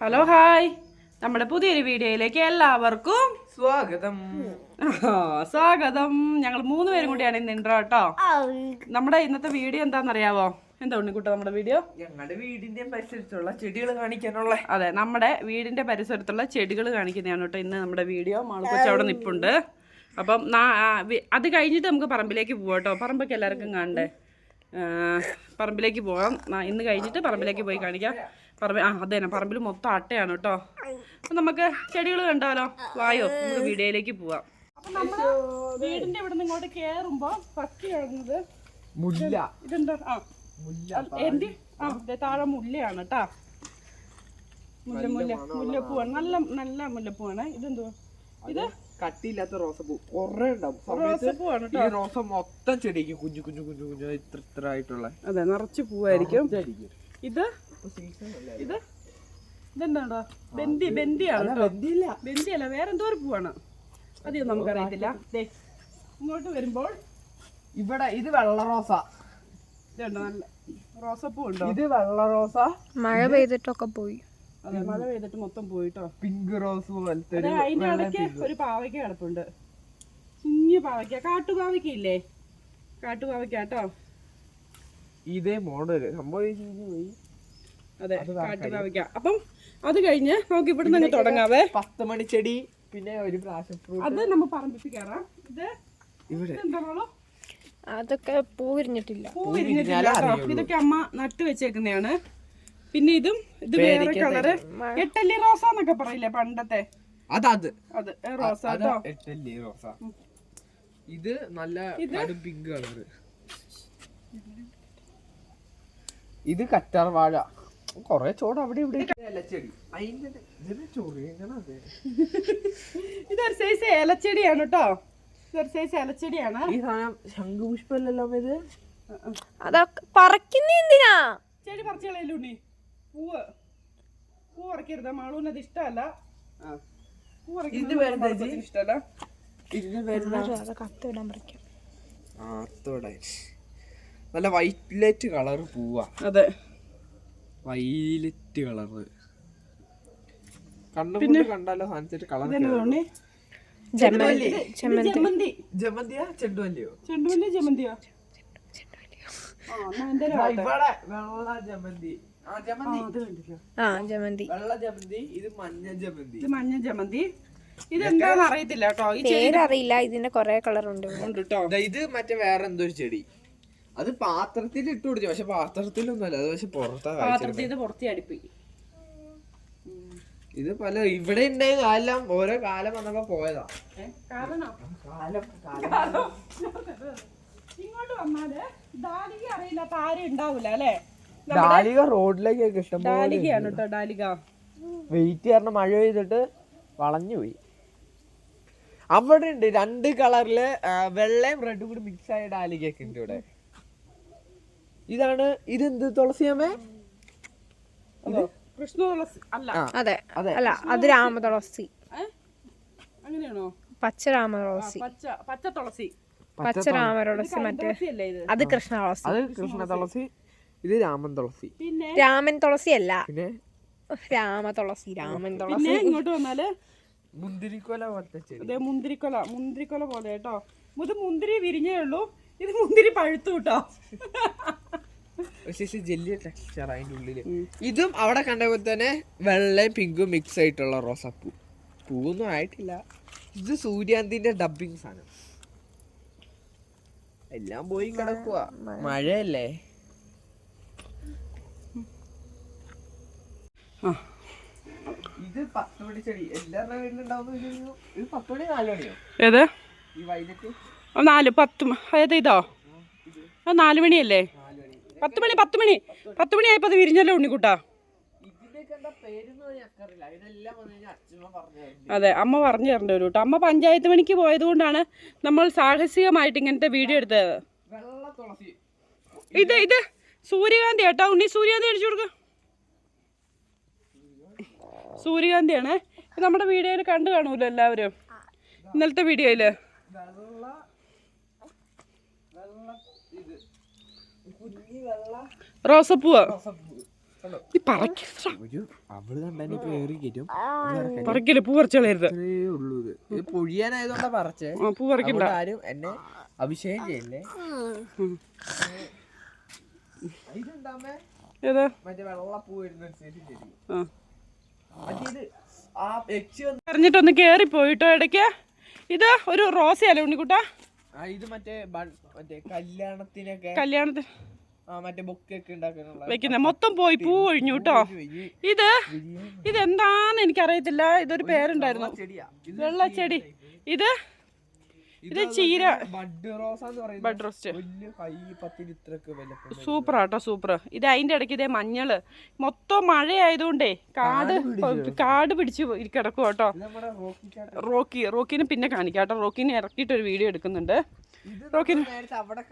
Hello hi നമ്മുടെ പുതിയൊരു വീഡിയോയിലേക്ക് എല്ലാവർക്കും സ്വാഗതം. സ്വാഗതം. ഞങ്ങൾ മൂന്ന് പേരും കൂടിയാണ് ഇന്ന് ഇൻട്രോ കേട്ടോ നമ്മുടെ ഇന്നത്തെ വീഡിയോ എന്താണെന്നറിയാവോ? എന്താ ഉണ്ണിക്കുട്ട നമ്മുടെ വീഡിയോ? ഞങ്ങളുടെ വീടിന്റെ പരിസരത്തുള്ള ചെടികൾ കാണിക്കാനുള്ള. അതെ നമ്മുടെ വീടിന്റെ പരിസരത്തുള്ള ചെടികൾ കാണിക്കുന്നതാണ് കേട്ടോ ഇന്ന് നമ്മുടെ വീഡിയോ. മാളുക്കൊച്ച് അവിടെ നിപ്പുണ്ട്. അപ്പം അത് കഴിഞ്ഞിട്ട് നമുക്ക് പറമ്പിലേക്ക് പോവാം കേട്ടോ. പറമ്പൊക്കെ എല്ലാവർക്കും കാണണ്ടേ? പറമ്പിലേക്ക് പോകാം ഇന്ന് കഴിഞ്ഞിട്ട് പറമ്പിലേക്ക് പോയി കാണിക്കാം. പറമ്പ് ആ അത് തന്നെ പറമ്പിൽ മൊത്തം അട്ടയാണ് കേട്ടോ അപ്പം നമുക്ക് ചെടികൾ കണ്ടാലോ? വായോ നമുക്ക് വീഡിയോയിലേക്ക് പോവാം. അപ്പം നമ്മൾ വീടിന്റെ ഇവിടെ നിന്ന് ഇങ്ങോട്ട് കയറുമ്പോൾ ഫസ്റ്റ് കാണുന്നത് മുല്ല. ഇതെന്താ? ആ. മുല്ല എന്റെ ആ ദേ താഴെ മുല്ലയാണ് കേട്ടാ മുല്ല മുല്ല മുല്ലപ്പൂവാണ്. നല്ല നല്ല മുല്ലപ്പൂവാണ്. ഇതെന്തുവാ? ഇത്? കട്ടിയില്ലാത്ത റോസപ്പൂ. കൊറേ ഉണ്ടാവും. ഈ കേട്ടോ റോസ മൊത്തം ചെടിക്ക് കുഞ്ഞു കുഞ്ഞു കുഞ്ഞു കുഞ്ഞു ഇത്ര ഇത്ര ആയിട്ടുള്ള അതെ നിറച്ച് പൂവായിരിക്കും. ഇത്? ഇത്? ഇതെന്താണോ ബന്ദി ബന്ദിയാണ് അല്ല, കേട്ടോ. വെന്തിയില്ല. ബന്ദി അല്ല വേറെ എന്തോ ഒരു പൂവാണ്. അതൊന്നും നമുക്കറിയത്തില്ല. ഇങ്ങോട്ട് വരുമ്പോൾ ഇവിടെ ഇത് വെള്ള റോസ. ഇതുണ്ടോ? നല്ല റോസപ്പൂ ഉണ്ടോ ഇത് വെള്ള റോസ. മഴ പെയ്തിട്ടൊക്കെ പോയി. അതെ മഴ പെയ്തിട്ട് മൊത്തം പോയിട്ടോ. പിങ്ക് റോസ് പോലത്തെ അതിന്റെ ഇടയ്ക്ക് ഒരു പാവയ്ക്ക കിടപ്പുണ്ട്. കുഞ്ഞു പാവയ്ക്ക. കാട്ടുപാവയ്ക്ക ഇല്ലേ കാട്ടുപാവയ്ക്ക കേട്ടോ. ഇതേ മോഡൽ. സംഭവം അതെ അപ്പം അത് കഴിഞ്ഞ് നമുക്ക് ഇവിടെ നിന്ന് തുടങ്ങാവേ. പത്ത് മണി ചെടി പിന്നെ ഒരു പ്രാവശ്യം ഫ്രൂട്ട് അത് നമ്മൾ പറമ്പിച്ച് കയറാം. ഇത് ഇവിടെ. എന്താണോ അതൊക്കെ പൂ വിരിഞ്ഞിട്ടില്ല പൂ വിരിഞ്ഞിട്ടില്ല ഇതൊക്കെ അമ്മ നട്ടു വെച്ചേക്കുന്നതാണ് പിന്നെ ഇതും ഇത് വേറെ കളറ്. എട്ടല്ലി റോസ എന്നൊക്കെ പറയില്ലേ പണ്ടത്തെ? അതത്. അത് ഏ, റോസ എട്ടല്ലി റോസ. ഇത് നല്ല പിങ്ക് കളറ്. ഇത് കറ്റാർ വാഴ കൊറേ ചോട് അവിടെ ഇവിടെ ഇതൊരു സൈസ് ഏലച്ചെടിയാണ് കേട്ടോ ഇതൊരു സൈസ് ഏലച്ചെടിയാണ് ഈ സാധനം ശംഖുപുഷ്പല്ലല്ലോ ഇത്? അതൊക്കെ പറിക്കുന്ന എന്തിനാ? ചെടി പറിച്ചു പൂവ്. പൂ പറിക്കരുത്. മാളൂന് അത് ഇഷ്ടമല്ല. പൂ പറിക്കുന്നത്? ഇഷ്ടമല്ല. നല്ല വൈലറ്റ് കളർ പൂവാ. അതെ. വൈലറ്റ് കളറ് കണ്ണുകൊണ്ട് കണ്ടാലോ സാധിച്ചിട്ട് കളർ ജമന്തി ജമന്തിയാ ജമന്തിയോ ഇവിടെ വെള്ള ജമന്തി ആ ആ, ജമന്തി ആ ജമന്തി വെള്ള ജമന്തി ഇത് മഞ്ഞ ജമന്തി ഇത് മഞ്ഞ ജമന്തി ഇതെന്താന്ന് അറിയത്തില്ല കേട്ടോ. പേരറിയില്ല ഇതിന്റെ കൊറേ കളർ ഉണ്ട് കേട്ടോ. ദാ ഇത് മറ്റേ വേറെ എന്തോ ചെടി. അത് പാത്രത്തിൽ ഇട്ട് കൊടുത്തു പക്ഷെ പാത്രത്തിലൊന്നുമല്ല. അത് പക്ഷെ പുറത്താ പാത്രത്തിൽ ഇത് പുറത്തി അടുപ്പിക്കും ഇത് പല ഇവിടെ ഉണ്ടായ കാലം ഓരോ കാലം വന്നപ്പോ പോയതാ. ഇങ്ങോട്ട് വന്നാൽ ഡാലിക അറിയില്ലാത്ത ആരും ഉണ്ടാവൂല അല്ലേ? ഡാലിക റോഡിലേക്കൊക്കെ ഇഷ്ടം ഡാലികയാണ് കേട്ടോ ഡാലിക. വെയിറ്റ് കാരണം മഴ പെയ്തിട്ട് വളഞ്ഞു പോയി. അവിടെ ഉണ്ട് രണ്ട് കളറിൽ വെള്ളയും റെഡും കൂടി മിക്സ് ആയ ഡാലികയൊക്കെ ഉണ്ട് ഇവിടെ. ഇതാണ് ഇതെന്ത് തുളസിയമ്മേ? അതോ കൃഷ്ണ തുളസി. അല്ല. അതെ. അതെ. അല്ല അത് രാമതുളസി ഏ? അങ്ങനെയാണോ? പച്ച രാമതുളസി പച്ച പച്ച തുളസി. പച്ച മറ്റേ തുളസി ഇത് അത് കൃഷ്ണ തുളസി. അത് കൃഷ്ണ തുളസി ഇത് രാമൻ തുളസി. പിന്നെ? രാമൻ തുളസി അല്ല പിന്നെ? രാമ തുളസി രാമൻ തുളസി. പിന്നെ ഇങ്ങോട്ട് വന്നാൽ? മുന്തിരിക്കൊല പോലത്തെ ഇതേ മുന്തിരിക്കൊല. മുന്തിരിക്കൊല പോലെ കേട്ടോ. ഇത് മുന്തിരി വിരിഞ്ഞേ ഉള്ളൂ. ഇത് മുന്തിരി പഴുത്തു കേട്ടോ. ജെല്ലി ടെക്സ്ചർ അതിന്റെ ഉള്ളിൽ. ഇതും അവിടെ കണ്ട പോലെ തന്നെ വെള്ളയും പിങ്കും മിക്സ് ആയിട്ടുള്ള റോസാപ്പൂ. പൂവൊന്നും ആയിട്ടില്ല. ഇത് സൂര്യാന്തിന്റെ ഡബിങ് സാധനം. എല്ലാം പോയി കിടക്കുക മഴയല്ലേ? ഇത് പത്ത് മണി ചെടി എല്ലാവരുടെ വീട്ടിലുണ്ടാവുന്ന ഇത് പത്ത് മണി നാല് മണിയോ ഏത്? ഈ വൈകിട്ട് നാല്. പത്ത് അതായത് ഇതോ? നാല് മണിയല്ലേ? പത്ത് മണി പത്ത് മണി പത്ത് മണി ആയപ്പോ അത് വിരിഞ്ഞല്ലോ ഉണ്ണിക്കുട്ടാ അതെ അമ്മ പറഞ്ഞു തരേണ്ടി ഒരു കേട്ടോ അമ്മ പഞ്ചായത്ത് പണിക്ക് പോയതുകൊണ്ടാണ് നമ്മൾ സാഹസികമായിട്ട് ഇങ്ങനത്തെ വീഡിയോ എടുത്തത്. ഇത് ഇത് സൂര്യകാന്തി കേട്ടോ ഉണ്ണി സൂര്യകാന്തി അടിച്ചു കൊടുക്ക. സൂര്യകാന്തിയാണ്. നമ്മുടെ വീഡിയോയിൽ കണ്ടു കാണൂല്ലോ എല്ലാവരും? ഇന്നലത്തെ വീഡിയോയിൽ വെള്ള വെള്ള ഇത് കുഞ്ഞി വെള്ള റോസപ്പൂവ് റോസപ്പൂ ഈ പറക്ക ഒരു അവൾ കണ്ടതിന് ഇപ്പൊ ഏറി കയറ്റും പറക്കില്ല പൂ പറിച്ചു കളയരുത്. ഇത്രേ ഉള്ളൂ ഇത്. ഇത് പൊഴിയാനായതുകൊണ്ടാ പറച്ചേ. ആ പൂ പറിക്കണ്ട. ആരും എന്നെ അഭിഷേകം ചെയ്യല്ലേ? ഏതാ? മറ്റേ വെള്ളപ്പൂ ശരി കേറി പോയിട്ടോ ഇടയ്ക്ക്. ഇത് ഒരു റോസയല്ലേ ഉണ്ണിക്കുട്ടാ? ആ ഇത് മറ്റേ മറ്റേ കല്യാണത്തിനൊക്കെ കല്യാണത്തിന്. മറ്റേ ബൊക്കെ ഉണ്ടാക്കാനുള്ള വെക്കുന്ന. മൊത്തം പോയി പൂ ഒഴിഞ്ഞു കേട്ടോ ഇത് ഇതെന്താന്ന് എനിക്കറിയത്തില്ല. ഇതൊരു പേരുണ്ടായിരുന്നു. വെള്ളച്ചെടി. ഇത്? ഇത് ചീര. ബഡ് റോസ്റ്റ്. സൂപ്പർ ആട്ടോ സൂപ്പർ ഇത് അതിന്റെ ഇടയ്ക്ക് ഇതേ മഞ്ഞൾ. മൊത്തം മഴയായതുകൊണ്ടേ കാട് കാട് പിടിച്ച് കിടക്കും കേട്ടോ റോക്കി റോക്കിനെ പിന്നെ കാണിക്കാം കേട്ടോ റോക്കിനെ ഇറക്കിയിട്ട് ഒരു വീഡിയോ എടുക്കുന്നുണ്ട്. റോക്കിനെ അവിടെ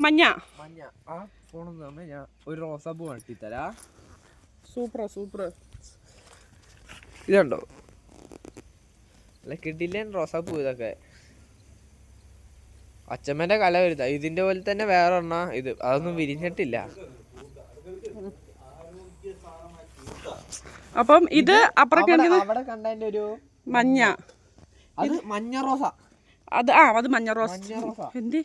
മഞ്ഞ. മഞ്ഞ. ആ ഫോണൊന്ന് തന്നെ ഞാൻ ഒരു റോസാപ്പൂ കട്ടിത്തരാ സൂപ്പറാ സൂപ്പർ ഇതുണ്ടോ? അല്ല കിട്ടില്ല റോസാപ്പൂ ഇതൊക്കെ. അച്ഛമ്മന്റെ കല വരുത ഇതിന്റെ പോലെ തന്നെ വേറെ എണ്ണ ഇത് അതൊന്നും വിരിഞ്ഞിട്ടില്ല. അപ്പം ഇത് അപ്പുറം അവിടെ- അവിടെ കണ്ടതിന്റെ ഒരു മഞ്ഞ. അത് മഞ്ഞ റോസ അത് ആ അത് മഞ്ഞ റോസ് എന്തി.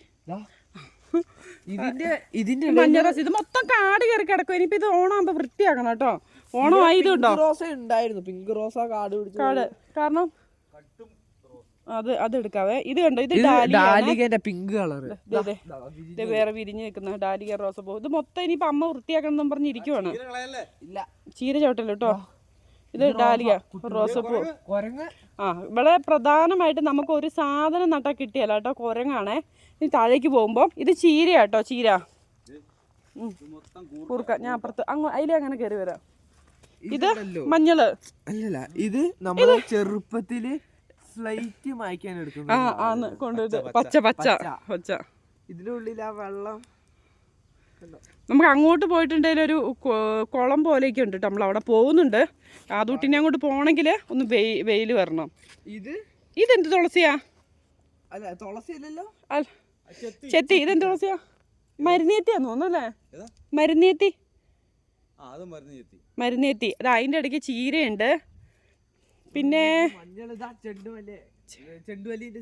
ഇതിന്റെ ഇതിന്റെ മഞ്ഞ റോസ് ഇത് മൊത്തം കാട് കയറി കിടക്കും. ഇനിയിപ്പോ ഇത് ഓണാകുമ്പോ വൃത്തിയാക്കണം കേട്ടോ. ഓണം ആയതുണ്ടോ പിങ്ക് റോസ ഉണ്ടായിരുന്നു. പിങ്ക് റോസ കാട് പിടിച്ചു കാട്. കാരണം? അത് അത് എടുക്കാവേ. ഇത് കണ്ടോ? ഇത് ഡാലിയ ഡാലികന്റെ പിങ്ക് കളർ ഇത് വേറെ വിരിഞ്ഞു നിൽക്കുന്ന ഡാലിയ റോസപ്പൂ ഇത് മൊത്തം ഇനിയിപ്പോ അമ്മ വൃത്തിയാക്കണം എന്നും പറഞ്ഞിരിക്കുവാണ് ഇല്ല ചീര ചവിട്ടല്ലോ കേട്ടോ. ഇത് ഡാലിയ റോസപ്പൂ. കൊരങ്ങ് ആ ഇവിടെ പ്രധാനമായിട്ട് നമുക്ക് ഒരു സാധനം നട്ടാൽ കിട്ടിയല്ല കേട്ടോ കുരങ്ങാണേ. ഇനി താഴേക്ക് പോകുമ്പോൾ ഇത് ചീര കേട്ടോ ചീര. കൂർക്ക ഞാൻ അപ്പുറത്ത് അങ്ങ് അതിലേ അങ്ങനെ കയറി വരാം. ഇത് മഞ്ഞൾ. അല്ലല്ല ഇത് നമ്മൾ ചെറുപ്പത്തിൽ ഫ്ലൈറ്റ് മായ്ക്കാൻ ആ ആന്ന് കൊണ്ടുവരുത് പച്ച പച്ച. പച്ച ഇതിനുള്ളിൽ ആ വെള്ളം. നമുക്ക് അങ്ങോട്ട് പോയിട്ടുണ്ടെങ്കിൽ ഒരു കുളം പോലെയൊക്കെ ഉണ്ട് നമ്മൾ അവിടെ പോകുന്നുണ്ട്. ആദൂട്ടിനെ അങ്ങോട്ട് പോകണമെങ്കിൽ ഒന്ന് വെയി വെയിൽ വരണം. ഇത്? ഇതെന്ത് തുളസിയാ? അല്ല തുളസി അല്ലല്ലോ. അല്ല ചെത്തി. ഇതെന്ത് തുളസിയാ? മരുന്നേത്തിയാന്ന് തോന്നുന്നല്ലേ മരുന്നേത്തി മരുന്നേത്തി അത് അതിന്റെ ഇടയ്ക്ക് ചീരയുണ്ട്. പിന്നെ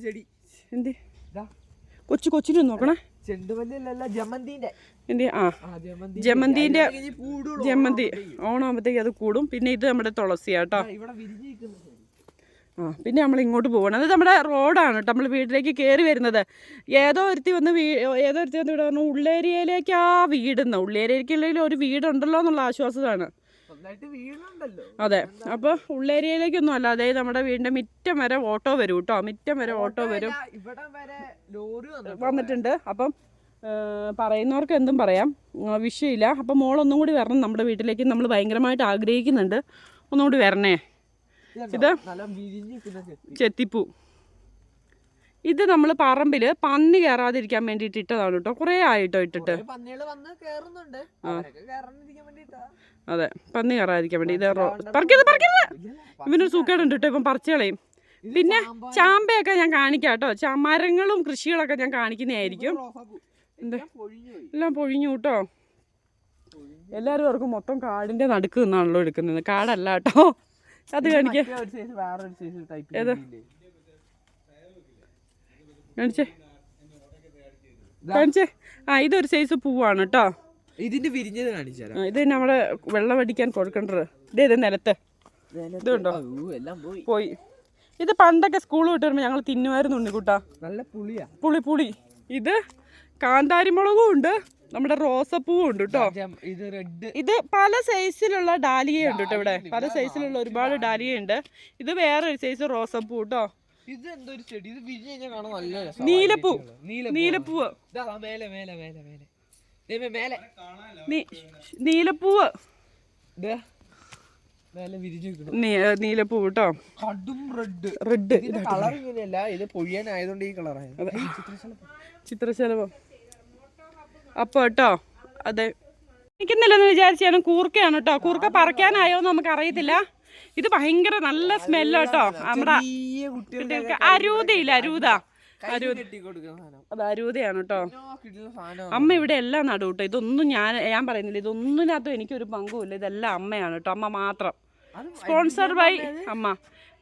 ചെടി. കൊച്ചു കൊച്ചിനൊന്ന് നോക്കണേ. ജമന്തിന്റെ. ആ ജമന്തി ജമന്തിന്റെ. ജമന്തി ഓണാകുമ്പോഴത്തേക്ക് അത് കൂടും. പിന്നെ ഇത് നമ്മുടെ തുളസിയാട്ടോ ആ പിന്നെ നമ്മൾ ഇങ്ങോട്ട് പോകണം അത് നമ്മുടെ റോഡാണ് കേട്ടോ. നമ്മൾ വീട്ടിലേക്ക് കയറി വരുന്നത്. ഏതോ ഒരുത്തി വന്ന് വീ ഏതോ ഒരുത്തി വന്ന് ഇവിടെ പറഞ്ഞു ഉള്ളേരിയയിലേക്ക് ആ വീടുന്ന ഉള്ളേരിയയ്ക്കുള്ളിൽ ഒരു വീടുണ്ടല്ലോ എന്നുള്ള ആശ്വാസമാണ്. അതെ. അപ്പൊ ഉള്ളേരിയയിലേക്കൊന്നും അല്ല. അതായത് നമ്മുടെ വീടിന്റെ മിറ്റം വരെ ഓട്ടോ വരും കേട്ടോ മിറ്റം വരെ ഓട്ടോ വരും. വന്നിട്ടുണ്ട്. അപ്പം പറയുന്നവർക്ക് എന്തും പറയാം. വിഷയമില്ല. അപ്പം മോളൊന്നും കൂടി വരണം നമ്മുടെ വീട്ടിലേക്ക്. നമ്മൾ ഭയങ്കരമായിട്ട് ആഗ്രഹിക്കുന്നുണ്ട്. ഒന്നും കൂടി വരണേ. ഇത് ചെത്തിപ്പൂ. ഇത് നമ്മൾ പറമ്പിൽ പന്നി കയറാതിരിക്കാൻ വേണ്ടിയിട്ട് ഇട്ടതാണ് കേട്ടോ. കുറേ ആയിട്ടോ ഇട്ടിട്ട്. വേണ്ടിട്ടാ അതെ പന്നി കയറാതിരിക്കാൻ വേണ്ടി. ഇത് റോ പറിക്കരുത് പറിക്കരുത്. ഇവനൊരു സൂക്കേടുണ്ട് കേട്ടോ ഇപ്പം പറിച്ചുകളയും പിന്നെ ചാമ്പയൊക്കെ ഞാൻ കാണിക്കാം കേട്ടോ. മരങ്ങളും കൃഷികളൊക്കെ ഞാൻ കാണിക്കുന്നതായിരിക്കും. എന്താ? എല്ലാം പൊഴിഞ്ഞു കേട്ടോ. എല്ലാവരും ഓർക്കും മൊത്തം കാടിന്റെ നടുക്ക് നിന്നാണല്ലോ എടുക്കുന്നത്. കാടല്ല കേട്ടോ. അത് കാണിക്കാം. ഏത്? കാണിച്ചേ. കാണിച്ചേ. ആ ഇതൊരു സൈസ് പൂവാണ് കേട്ടോ ഇതിന്റെ വിരിഞ്ഞത് കാണിച്ചാ ഇത് നമ്മൾ വെള്ളം അടിക്കാൻ കൊടുക്കേണ്ടത്. ഇത് ഇത് നിലത്ത് ഇതുണ്ടോ പോയി. ഇത് പണ്ടൊക്കെ സ്കൂൾ വിട്ട് വരുമ്പോൾ ഞങ്ങൾ തിന്നുമായിരുന്നു ഉണ്ണിക്കുട്ടാ നല്ല പുളിയാ. പുളി പുളി. ഇത് കാന്താരിമുളകും ഉണ്ട്. നമ്മുടെ റോസപ്പൂവും ഉണ്ട് കേട്ടോ ഇത് റെഡ് ഇത് പല സൈസിലുള്ള ഡാലിയ ഉണ്ട് കേട്ടോ ഇവിടെ. പല സൈസിലുള്ള ഒരുപാട് ഡാലിയ ഉണ്ട്. ഇത് വേറെ ഒരു സൈസ് റോസപ്പൂ കേട്ടോ ഇത് എന്തൊരു ചെടി? ഇത് വിരിഞ്ഞു കഴിഞ്ഞാൽ കാണാൻ നല്ല രസാ. നീലപ്പൂ. നീലപ്പൂ. നീലപ്പൂവ്. ഇതാ മേലെ മേലെ മേലെ മേലെ. ദേ മേലെ. നീലപ്പൂവ്. ദേ. മേലെ വിരിഞ്ഞു നിൽക്കുന്നു നീ- നീലപ്പൂ കേട്ടോ കടും റെഡ്. റെഡ് ഇതിന്റെ കളർ ഇങ്ങനെയല്ല ഇത് പൊഴിയാനായതുകൊണ്ട് ഈ കളറായത് ചിത്രശലഭം. അപ്പൊ കേട്ടോ അതെ. നിൽക്കുന്നില്ലെന്ന് വിചാരിച്ചാണ് കൂർക്കയാണ് കേട്ടോ കൂർക്ക പറിക്കാനായോ എന്ന് നമുക്ക് അറിയത്തില്ല ഇത് ഭയങ്കര നല്ല സ്മെല്ല്. കേട്ടോ നമ്മുടെ കുട്ടികൾക്ക് അരൂതയില്ല അരൂത. അരൂതയാണ് കേട്ടോ അമ്മ ഇവിടെ എല്ലാം നടും കേട്ടോ ഇതൊന്നും ഞാൻ ഞാൻ പറയുന്നില്ല. ഇതൊന്നിനകത്തും എനിക്കൊരു പങ്കുമില്ല. ഇതെല്ലാം അമ്മയാണ് കേട്ടോ അമ്മ മാത്രം. സ്പോൺസർ സ്പോൺസർഡ് ബൈ അമ്മ.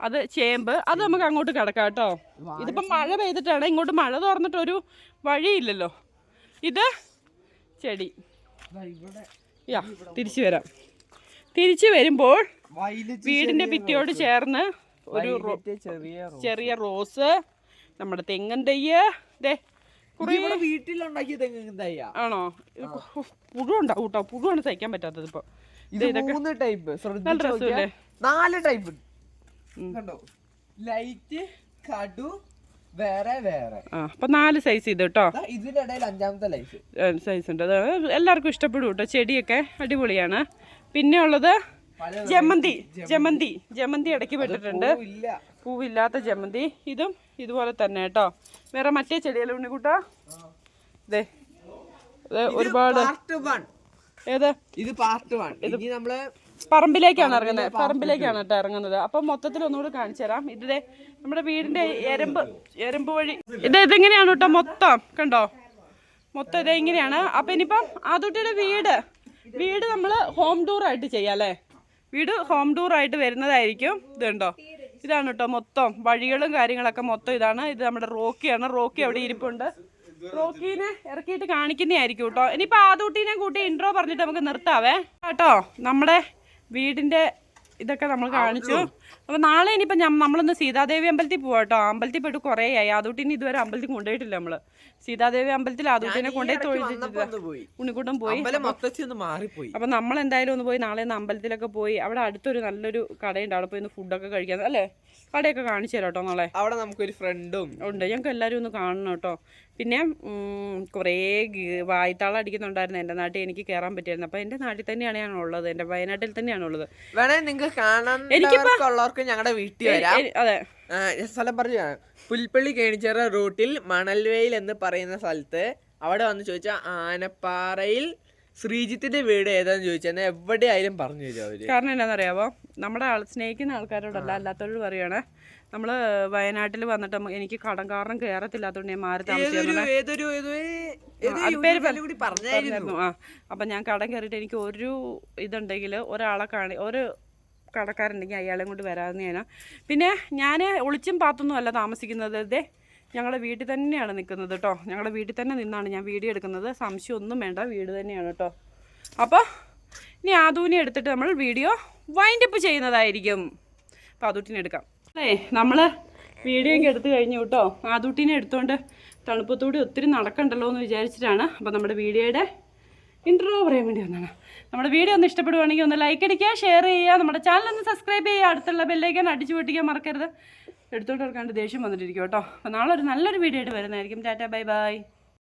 അത് ചേമ്പ്. അത് നമുക്ക് അങ്ങോട്ട് കിടക്കാം കേട്ടോ ഇതിപ്പം മഴ പെയ്തിട്ടാണ് ഇങ്ങോട്ട് മഴ തുറന്നിട്ട് ഒരു വഴിയില്ലല്ലോ. ഇത് ചെടി. യാ തിരിച്ചു വരാം. തിരിച്ചു വരുമ്പോൾ വീടിന്റെ ഭിത്തിയോട് ചേർന്ന് ഒരു ചെറിയ റോസ്. നമ്മുടെ തെങ്ങൻ തെയ്യ്. വീട്ടിലുണ്ടാക്കിയ തെങ്ങൻ തയ്യ. ആണോ? പുഴു ഉണ്ടാവും കേട്ടോ. പുഴുവാണ് സഹിക്കാൻ പറ്റാത്തത് ഇപ്പൊ. മൂന്ന് ടൈപ്പ്? നാല് ടൈപ്പ് കണ്ടോ? ലൈറ്റ് കടു വേറെ വേറെ. അപ്പൊ നാല് സൈസ് ഇത് കേട്ടോ. ഇതിനിടയിൽ ഇതിന്റെ ഇടയിൽ അഞ്ചാമത്തെ ലൈറ്റ് സൈസ് ഉണ്ട് എല്ലാവർക്കും ഇഷ്ടപ്പെടും കേട്ടോ. ചെടിയൊക്കെ അടിപൊളിയാണ്. പിന്നെ ഉള്ളത് ജമന്തി ജമന്തി. ജമന്തി ഇടയ്ക്ക് വിട്ടിട്ടുണ്ട് പൂവില്ലാത്ത ജമന്തി. ഇതും ഇതുപോലെ തന്നെ കേട്ടോ. വേറെ മറ്റേ ചെടിയല്ലേ ഉണ്ണിക്കുട്ടാ? ഇത് ഒരുപാട്. ഏത്? ഇത് പാർട്ട് വൺ ഇനി നമ്മൾ പറമ്പിലേക്കാണ് ഇറങ്ങുന്നത്. പറമ്പിലേക്കാണ് കേട്ടോ ഇറങ്ങുന്നത്. അപ്പം മൊത്തത്തിൽ ഒന്നുകൂടി കാണിച്ചു തരാം. ഇത് ദേ നമ്മുടെ വീടിന്റെ എരമ്പ് എരമ്പ് വഴി. ഇത് ഇതെങ്ങനെയാണ് കേട്ടോ മൊത്തം? കണ്ടോ? മൊത്തം ഇതെങ്ങനെയാണ്? അപ്പൊ അപ്പം ഇനിയിപ്പം ആദൂട്ടിയുടെ വീട്. വീട് നമ്മൾ ഹോം ടൂർ ആയിട്ട് ചെയ്യാം അല്ലേ? വീട് ഹോം ടൂർ ആയിട്ട് വരുന്നതായിരിക്കും. ഇതുണ്ടോ? ഇതാണ് കേട്ടോ മൊത്തം. വഴികളും കാര്യങ്ങളൊക്കെ മൊത്തം ഇതാണ്. ഇത് നമ്മുടെ റോക്കിയാണ്. റോക്കി അവിടെ ഇരിപ്പുണ്ട്. റോക്കീനെ ഇറക്കിയിട്ട് കാണിക്കുന്നതായിരിക്കും കേട്ടോ ഇനിയിപ്പോൾ ആദൂട്ടീനെ കൂട്ടി ഇൻട്രോ പറഞ്ഞിട്ട് നമുക്ക് നിർത്താവേ. കേട്ടോ നമ്മുടെ വീടിന്റെ ഇതൊക്കെ നമ്മൾ കാണിച്ചു. അപ്പോൾ നാളെ ഇനിയിപ്പോൾ ഞാൻ നമ്മളൊന്ന് സീതാദേവി അമ്പലത്തിൽ പോവാം കേട്ടോ. അമ്പലത്തിൽ പോയിട്ട് കുറേ ആയി. ആദൂട്ടിനെ ഇതുവരെ അമ്പലത്തിൽ കൊണ്ടുപോയിട്ടില്ല നമ്മൾ. സീതാദേവി അമ്പലത്തിൽ ആദൂട്ടിനെ കൊണ്ടുപോയി തൊഴുതിട്ടില്ല ഉണ്ണിക്കൂട്ടം പോയി. മാറിപ്പോയി അപ്പോൾ നമ്മൾ എന്തായാലും ഒന്ന് പോയി നാളെ ഒന്ന് അമ്പലത്തിലൊക്കെ പോയി. അവിടെ അടുത്തൊരു നല്ലൊരു കടയുണ്ട്. അവിടെ പോയി ഒന്ന് ഫുഡൊക്കെ കഴിക്കാൻ. അല്ലേ? കടയൊക്കെ കാണിച്ചു തരാം കേട്ടോ നാളെ. അവിടെ നമുക്കൊരു ഫ്രണ്ടും ഉണ്ട്. ഞങ്ങൾക്ക് എല്ലാവരും ഒന്ന് കാണണം കേട്ടോ. പിന്നെ കുറേ വായ്ത്താളം അടിക്കുന്നുണ്ടായിരുന്നു. എന്റെ നാട്ടിൽ എനിക്ക് കയറാൻ പറ്റിയായിരുന്നു. അപ്പോൾ എന്റെ നാട്ടിൽ തന്നെയാണ് ഞാൻ ഉള്ളത്. എന്റെ വയനാട്ടിൽ തന്നെയാണ് ഉള്ളത്. വേണേ നിങ്ങൾക്ക് കാണാനുള്ളവർക്ക് ഞങ്ങളുടെ വീട്ടിൽ വരാം. അതെ. സ്ഥലം പറഞ്ഞു. പുൽപ്പള്ളി കേണിച്ചേറ റൂട്ടിൽ മണൽവേയിൽ എന്ന് പറയുന്ന സ്ഥലത്ത് അവിടെ വന്ന് ചോദിച്ചാൽ ആനപ്പാറയിൽ ശ്രീജിത്തിന്റെ വീട് ഏതാന്ന് ചോദിച്ചാൽ എവിടെയായാലും പറഞ്ഞു തരും അവർ. കാരണം എന്താണെന്നറിയാമോ നമ്മുടെ ആൾ സ്നേഹിക്കുന്ന ആൾക്കാരോടല്ല അല്ലാത്തവരോട് പറയുകയാണ് നമ്മൾ വയനാട്ടിൽ വന്നിട്ട് എനിക്ക് കടം കാരണം കയറത്തില്ലാത്തതുകൊണ്ട് ഞാൻ മാറി താമസിക്കുന്നു ആ അപ്പം ഞാൻ കടം കയറിയിട്ട് എനിക്ക് ഒരു ഇതുണ്ടെങ്കിൽ ഒരാളെ കാണി ഒരു കടക്കാരുണ്ടെങ്കിൽ അയാളെയും കൊണ്ട് വരാമെന്ന് ഞാൻ പിന്നെ ഞാൻ ഒളിച്ചും പാത്തൊന്നും അല്ല താമസിക്കുന്നത്. ഇതേ ഞങ്ങളുടെ വീട്ടിൽ തന്നെയാണ് നിൽക്കുന്നത് കേട്ടോ. ഞങ്ങളുടെ വീട്ടിൽ തന്നെ നിന്നാണ് ഞാൻ വീഡിയോ എടുക്കുന്നത്. സംശയമൊന്നും വേണ്ട വീട് തന്നെയാണ് കേട്ടോ. അപ്പോൾ ഇനി ആദൂനെ എടുത്തിട്ട് നമ്മൾ വീഡിയോ വൈൻഡപ്പ് ചെയ്യുന്നതായിരിക്കും. അപ്പോൾ ആദൂട്ടിനെ എടുക്കാം. അല്ലേ നമ്മൾ വീഡിയോ ഒക്കെ എടുത്തു കഴിഞ്ഞു കേട്ടോ. ആദൂട്ടിനെ എടുത്തുകൊണ്ട് തണുപ്പത്തോടെ ഒത്തിരി നടക്കണ്ടല്ലോ എന്ന് വിചാരിച്ചിട്ടാണ്. അപ്പോൾ നമ്മുടെ വീഡിയോയുടെ ഇൻട്രോ പറയാൻ വേണ്ടി വന്നതാണ്. നമ്മുടെ വീഡിയോ ഒന്ന് ഇഷ്ടപ്പെടുവാണെങ്കിൽ ഒന്ന് ലൈക്ക് അടിക്കുക ഷെയർ ചെയ്യുക നമ്മുടെ ചാനൽ ഒന്ന് സബ്സ്ക്രൈബ് ചെയ്യുക അടുത്തുള്ള ബെല്ലൈക്കൻ അടിച്ചു പൊട്ടിക്കാൻ മറക്കരുത്. എടുത്തോണ്ട് ഇറക്കാണ്ട് ദേഷ്യം വന്നിട്ടിരിക്കും കേട്ടോ. അപ്പോൾ നാളെ ഒരു നല്ലൊരു വീഡിയോ ആയിട്ട് വരുന്നതായിരിക്കും. Tata bye bye